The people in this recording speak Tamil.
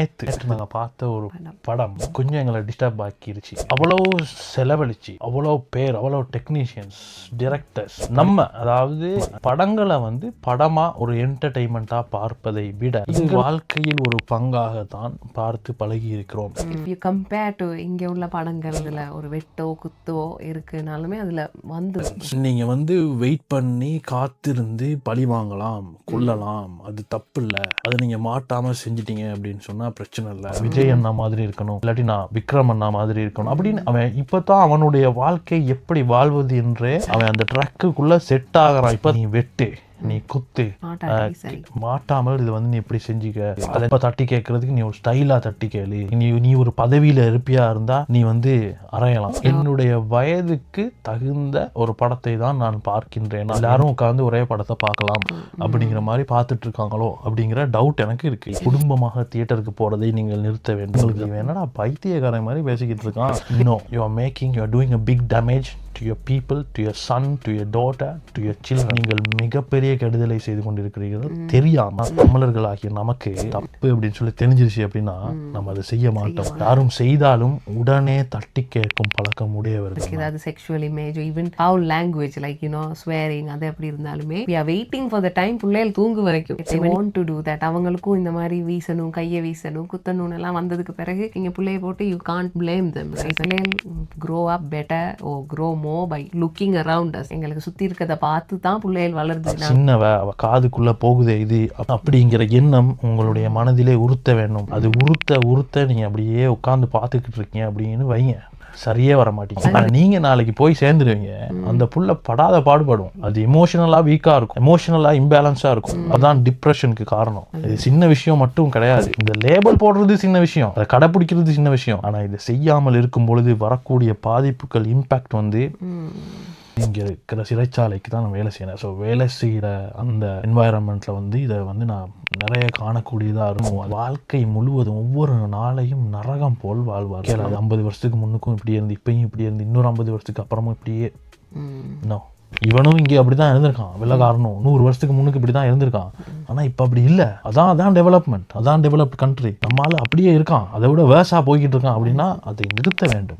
நேத்து நாங்க பார்த்த ஒரு படம் கொஞ்சம் எங்களை டிஸ்டர்ப் ஆக்கிருச்சு அவ்வளவு செலவழிச்சு அவ்வளவு பேர் அவ்வளவு டெக்னீஷியன்ஸ் டிரெக்டர்ஸ் நம்ம அதாவது படங்களை வந்து படமா ஒரு என்டர்டைன்மெண்ட்டா பார்ப்பதை விட இது வாழ்க்கையில் ஒரு பங்காக தான் பார்த்து பழகி இருக்கிறோம் யூ கம்பேர் டு இங்கே உள்ள படங்கள் இதில் ஒரு வெட்டோ குத்தோ இருக்குனாலுமே அதில் வந்து நீங்க வந்து வெயிட் பண்ணி காத்திருந்து பழி வாங்கலாம் கொல்லலாம் அது தப்பு இல்லை அதை நீங்க மாட்டாம செஞ்சிட்டீங்க அப்படின்னு சொன்னா பிரச்சனை இல்லை. விஜய் அண்ணா மாதிரி இருக்கணும் இல்லாட்டி நான் விக்ரம் அண்ணா மாதிரி இருக்கணும் அப்படின்னு அவன் இப்பதான் அவனுடைய வாழ்க்கை எப்படி வாழ்வது என்றே அவன் அந்த ட்ரக்குக்குள்ளே செட் ஆகிறான். இப்ப நீ வெட்டு. நீ குத்து. மாட்டாமல் இது வந்து நீ எப்படி செஞ்சுக்க. அதை இப்ப தட்டி கேட்கறதுக்கு நீ ஒரு ஸ்டைலா தட்டி கேளு. நீ நீ ஒரு பதவியில இருப்பியா இருந்தா நீ வந்து அறையலாம் என்னுடைய வயதுக்கு தகுந்த ஒரு படத்தை தான் நான் பார்க்கின்றேன். எல்லாரும் உட்கார்ந்து ஒரே படத்தை பார்க்கலாம் அப்படிங்கிற மாதிரி பார்த்துட்டு இருக்காங்களோ அப்படிங்கிற டவுட் எனக்கு இருக்கு. குடும்பமாக தியேட்டருக்கு போறதை நீங்கள் நிறுத்த வேண்டும். உங்களுக்கு என்னடா பைத்தியக்காரன் மாதிரி பேசிக்கிட்டு இருக்கான்? No you are making you are doing a big damage to your people to your son to your daughter to your children நீங்கள் மிகப்பெரிய கெடுதலை செய்து கொண்டிருக்கிறீர்கள். தெரியாம தமிழர்களாகிய நமக்கு தப்பு அப்படின்னு சொல்லி தெரிஞ்சிருச்சு அப்படின்னா நம்ம அதை செய்ய மாட்டோம். யாரும் செய்தாலும் உடனே தட்டி கேட்கும் பழக்கம் உடையவர்கள் ஏதாவது sexual image even how language like you know swearing அது எப்படி இருந்தாலுமே we are waiting for the time பிள்ளைகள் தூங்கு வரைக்கும். வாண்ட் டு டூ தட் அவங்களுக்கும் இந்த மாதிரி வீசணும் கையை வீசணும் குத்தணும் எல்லாம் வந்ததுக்கு பிறகு நீங்க பிள்ளைய போட்டு யூ கான்ட் பிளேம் தம் பிள்ளைகள் grow up better oh grow more by looking around us எங்களுக்கு சுத்தி இருக்கிறத பார்த்து தான் பிள்ளைகள் வளருது நான் அவ காதுக்குள்ள போகுதே இது அப்படிங்கிற எண்ணம் உங்களுடைய மனதிலே உறுத்த வேண்டும். அது உறுத்த உறுத்த நீங்க அப்படியே உட்காந்து பார்த்துக்கிட்டு இருக்கீங்க அப்படின்னு வைங்க. சரியே வர மாட்டீங்க ஆனா நீங்க நாளைக்கு போய் சேர்ந்துருவீங்க. அந்த புள்ள படாத பாடுபடும். அது இமோஷனலா வீக்கா இருக்கும். எமோஷனலாக இம்பேலன்ஸா இருக்கும். அதான் டிப்ரெஷனுக்கு காரணம். இது சின்ன விஷயம் மட்டும் கிடையாது. இந்த லேபிள் போடுறது சின்ன விஷயம். அதை கடைப்பிடிக்கிறது சின்ன விஷயம். ஆனா இதை செய்யாமல் இருக்கும் பொழுது வரக்கூடிய பாதிப்புகள் இம்பாக்ட் வந்து இங்கே இருக்கிற சிறைச்சாலைக்கு தான் நான் வேலை செய்யணும் ஸோ வேலை செய்கிற அந்த என்வாயரன்மெண்ட்டில் வந்து இதை வந்து நான் நிறைய காணக்கூடியதாக இருக்கும். வாழ்க்கை முழுவதும் ஒவ்வொரு நாளையும் நரகம் போல் வாழ்வார் அது ஐம்பது வருஷத்துக்கு முன்னுக்கும் இப்படி இருந்து இப்பயும் இப்படி இருந்து இன்னொரு ஐம்பது வருஷத்துக்கு அப்புறமும் இப்படியே. ம். நோ இவனும் இங்கே அப்படி தான் இருந்திருக்கான். வெள்ளக்காரனும் நூறு வருஷத்துக்கு முன்னுக்கு இப்படி தான் இருந்திருக்கான். ஆனால் இப்போ அப்படி இல்லை. அதான் அதான் டெவலப்மெண்ட் அதான் டெவலப்ட் கண்ட்ரி நம்மளால அப்படியே இருக்கான். அதை விட வேர்ஸாக போய்கிட்டு இருக்கான் அப்படின்னா அதை நிறுத்த வேண்டும்.